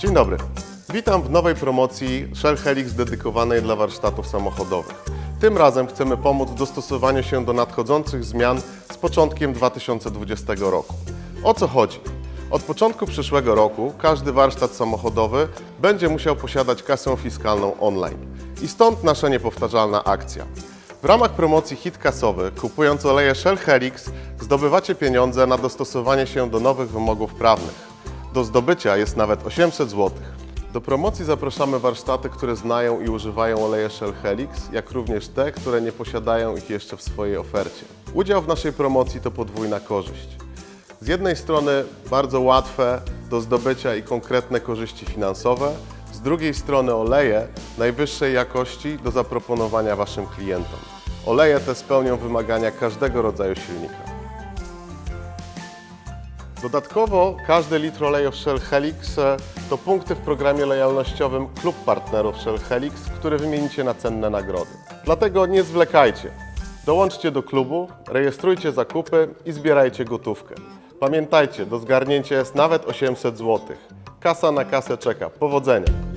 Dzień dobry. Witam w nowej promocji Shell Helix dedykowanej dla warsztatów samochodowych. Tym razem chcemy pomóc w dostosowaniu się do nadchodzących zmian z początkiem 2020 roku. O co chodzi? Od początku przyszłego roku każdy warsztat samochodowy będzie musiał posiadać kasę fiskalną online. I stąd nasza niepowtarzalna akcja. W ramach promocji Hit Kasowy, kupując oleje Shell Helix, zdobywacie pieniądze na dostosowanie się do nowych wymogów prawnych. Do zdobycia jest nawet 800 zł. Do promocji zapraszamy warsztaty, które znają i używają oleje Shell Helix, jak również te, które nie posiadają ich jeszcze w swojej ofercie. Udział w naszej promocji to podwójna korzyść. Z jednej strony bardzo łatwe do zdobycia i konkretne korzyści finansowe, z drugiej strony oleje najwyższej jakości do zaproponowania Waszym klientom. Oleje te spełnią wymagania każdego rodzaju silnika. Dodatkowo każdy litr oleju Shell Helix e, to punkty w programie lojalnościowym Klub Partnerów Shell Helix, które wymienicie na cenne nagrody. Dlatego nie zwlekajcie. Dołączcie do klubu, rejestrujcie zakupy i zbierajcie gotówkę. Pamiętajcie, do zgarnięcia jest nawet 800 zł. Kasa na kasę czeka. Powodzenia!